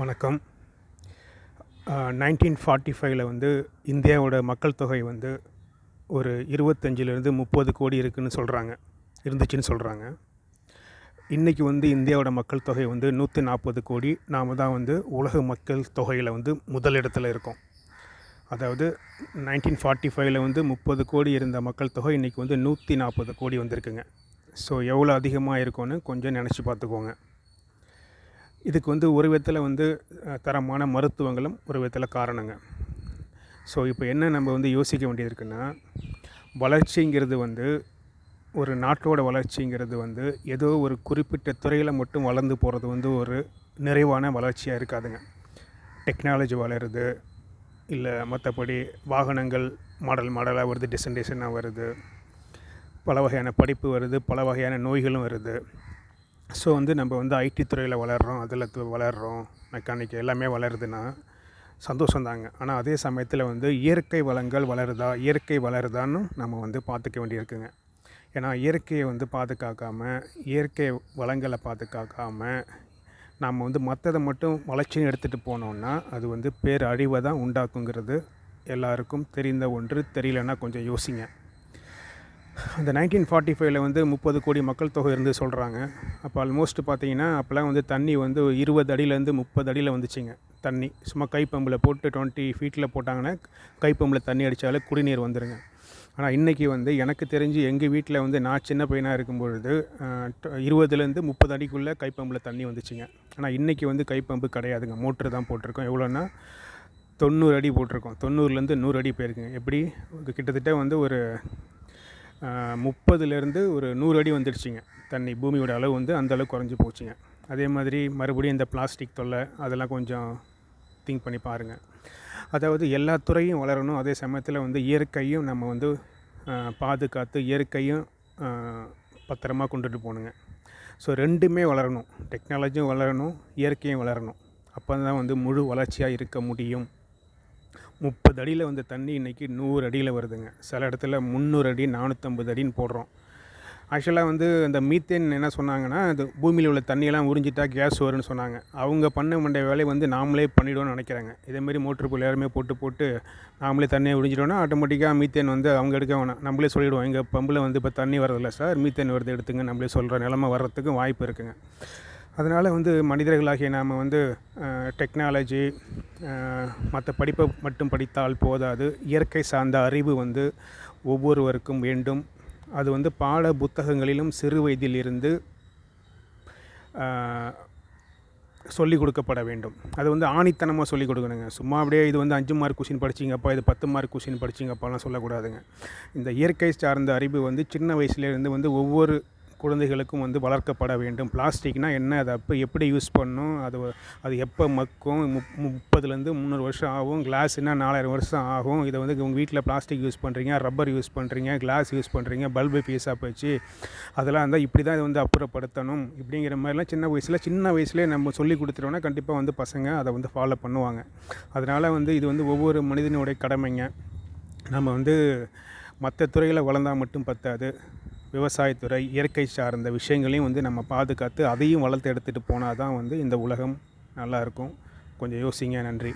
வணக்கம். Nineteen forty ஃபைவ்ல வந்து இந்தியாவோட மக்கள் தொகை வந்து ஒரு இருபத்தஞ்சிலேருந்து முப்பது கோடி இருக்குதுன்னு சொல்கிறாங்க இருந்துச்சுன்னு சொல்கிறாங்க இன்றைக்கி வந்து இந்தியாவோட மக்கள் தொகை வந்து நூற்றி நாற்பது கோடி. நாம் தான் வந்து உலக மக்கள் தொகையில் வந்து முதலிடத்தில் இருக்கோம். அதாவது நைன்டீன் ஃபார்ட்டி ஃபைவ்ல வந்து முப்பது கோடி இருந்த மக்கள் தொகை இன்றைக்கி வந்து நூற்றி நாற்பது கோடி வந்திருக்குங்க. ஸோ எவ்வளோ அதிகமாக இருக்கும்னு கொஞ்சம் நினச்சி பார்த்துக்கோங்க. இதுக்கு வந்து ஒரு விதத்தில் வந்து தரமான மருத்துவங்களும் ஒரு விதத்தில் காரணங்க. ஸோ இப்போ என்ன நம்ம வந்து யோசிக்க வேண்டியது இருக்குன்னா வளர்ச்சிங்கிறது வந்து ஒரு நாட்டோட வளர்ச்சிங்கிறது வந்து ஏதோ ஒரு குறிப்பிட்ட துறையில் மட்டும் வளர்ந்து போகிறது வந்து ஒரு நிறைவான வளர்ச்சியாக இருக்காதுங்க. டெக்னாலஜி வளருது இல்லை மற்றபடி வாகனங்கள் மாடல் மாடலாக வருது டிசைன் டிசைனாக வருது. பல வகையான படிப்பு வருது பல வகையான நோய்களும் வருது. ஸோ வந்து நம்ம வந்து ஐடி துறையில் வளர்கிறோம் அதில் வளர்கிறோம் மெக்கானிக் எல்லாமே வளருதுன்னா சந்தோஷந்தாங்க. ஆனால் அதே சமயத்தில் வந்து இயற்கை வளங்கள் வளருதா இயற்கை வளருதான்னு நம்ம வந்து பார்த்துக்க வேண்டியிருக்குங்க. ஏன்னா இயற்கையை வந்து பாதுகாக்காம இயற்கை வளங்களை பாதுகாக்காம நாம் வந்து மற்றதை மட்டும் வளர்ச்சின்னு எடுத்துகிட்டு போனோம்னா அது வந்து பேர் அழிவை தான் உண்டாக்குங்கிறது எல்லாருக்கும் தெரிந்த ஒன்று தெரியலன்னா கொஞ்சம் யோசிங்க. அந்த நைன்டீன் ஃபார்ட்டி ஃபைவ்ல வந்து முப்பது கோடி மக்கள் தொகை இருந்து சொல்கிறாங்க அப்போ ஆல்மோஸ்ட் பார்த்தீங்கன்னா அப்போல்லாம் வந்து தண்ணி வந்து இருபது அடியிலேருந்து முப்பது அடியில் வந்துச்சுங்க. தண்ணி. சும்மா கைப்பம்பில் போட்டு டுவெண்ட்டி ஃபீட்டில் போட்டாங்கன்னா கைப்பம்பில் தண்ணி அடித்தாலே குடிநீர் வந்துடுங்க ஆனால் இன்றைக்கி வந்து எனக்கு தெரிஞ்சு எங்கள் வீட்டில் வந்து நான் சின்ன பையனாக இருக்கும் பொழுது இருபதுலேருந்து முப்பது அடிக்குள்ளே கைப்பம்பில் தண்ணி வந்துச்சுங்க. ஆனால் இன்றைக்கி வந்து கைப்பம்பு கிடையாதுங்க. மோட்ரு தான் போட்டிருக்கோம். எவ்வளோன்னா தொண்ணூறு அடி போட்டிருக்கோம். தொண்ணூறுலேருந்து நூறு அடி போயிருக்குங்க. எப்படி? கிட்டத்தட்ட வந்து ஒரு முப்பதுலேருந்து ஒரு நூறு அடி வந்துடுச்சிங்க. தண்ணி பூமியோட அளவு வந்து அந்தளவு குறைஞ்சி போச்சுங்க. அதே மாதிரி மறுபடியும் இந்த பிளாஸ்டிக் தொல்லை அதெல்லாம் கொஞ்சம் திங்க் பண்ணி பாருங்கள் அதாவது எல்லா துறையும் வளரணும். அதே சமயத்தில் வந்து இயற்கையும் நம்ம வந்து பாதுகாத்து இயற்கையும் பத்திரமாக பத்திரமா கொண்டுட்டு போகணுங்க ஸோ ரெண்டுமே வளரணும். டெக்னாலஜியும் வளரணும். இயற்கையும் வளரணும். அப்போ தான் வந்து முழு வளர்ச்சியாக இருக்க முடியும். முப்பது அடியில் வந்த தண்ணி இன்றைக்கி நூறு அடியில் வருதுங்க. சில இடத்துல முந்நூறு அடி நானூற்றம்பது அடின்னு போடுறோம். ஆக்சுவலாக வந்து அந்த மீத்தேன் என்ன சொன்னாங்கன்னா அது பூமியில் உள்ள தண்ணியெல்லாம் உறிஞ்சிட்டா கேஸ் வரும்னு சொன்னாங்க. அவங்க பண்ண வேண்டிய வேலையை வந்து நாமளே பண்ணிவிடுவோம்னு நினைக்கிறாங்க. இதேமாரி மோட்ரு புல் எல்லாருமே போட்டு போட்டு நாமளே தண்ணியை உறிஞ்சிட்டோன்னா ஆட்டோமேட்டிக்காக மீத்தேன் வந்து அவங்க எடுக்க வேணாம். நம்மளே சொல்லிவிடுவோம் எங்கள் பம்பில் வந்து இப்போ தண்ணி வரதில்லை சார். மீத்தேன் வருது எடுத்துங்க. நம்மளே சொல்கிற நிலமை வர்றதுக்கு வாய்ப்பு இருக்குங்க. அதனால் வந்து மனிதர்களாகிய நாம் வந்து டெக்னாலஜி மற்ற படிப்பை மட்டும் படித்தால் போதாது. இயற்கை சார்ந்த அறிவு வந்து ஒவ்வொருவருக்கும் வேண்டும். அது வந்து பாட புத்தகங்களிலும் சிறு வயதிலிருந்து சொல்லிக் கொடுக்கப்பட வேண்டும். அது வந்து ஆணித்தனமாக சொல்லிக் கொடுக்கணுங்க. சும்மா அப்படியே இது வந்து அஞ்சு மார்க் கொஷின் படிச்சிங்கப்பா இது பத்து மார்க் கொஷின் படிச்சிங்கப்பாலாம் சொல்லக்கூடாதுங்க. இந்த இயற்கை சார்ந்த அறிவு வந்து சின்ன வயசுலேருந்து வந்து ஒவ்வொரு குழந்தைகளுக்கும் வந்து வளர்க்கப்பட வேண்டும். பிளாஸ்டிக்னால் என்ன? அதை அப்போ எப்படி யூஸ் பண்ணணும் அது அது எப்போ மக்கும்? முப் முப்பதுலேருந்து முந்நூறு வருஷம் ஆகும். கிளாஸ்னால் நாலாயிரம் வருஷம் ஆகும். இதை வந்து உங்கள் வீட்டில் பிளாஸ்டிக் யூஸ் பண்ணுறீங்க ரப்பர் யூஸ் பண்ணுறீங்க கிளாஸ் யூஸ் பண்ணுறீங்க பல்பு பீஸாக போச்சு. அதெல்லாம் இருந்தால் இப்படி தான் இதை வந்து அப்புறப்படுத்தணும். இப்படிங்கிற மாதிரிலாம் சின்ன வயசில் சின்ன வயசுலேயே நம்ம சொல்லி கொடுத்துருவோன்னா கண்டிப்பாக வந்து பசங்க அதை வந்து ஃபாலோ பண்ணுவாங்க. அதனால் வந்து இது வந்து ஒவ்வொரு மனிதனுடைய கடமைங்க. நம்ம வந்து மற்ற துறையில் வளர்ந்தால் மட்டும் பத்தாது. விவசாயத்துறை இயற்கை சார்ந்த விஷயங்களையும் வந்து நம்ம பாதுகாத்து அதையும் வளர்த்து எடுத்துகிட்டு போனால் தான் வந்து இந்த உலகம் நல்லா இருக்கும். கொஞ்சம் யோசிங்க. நன்றி.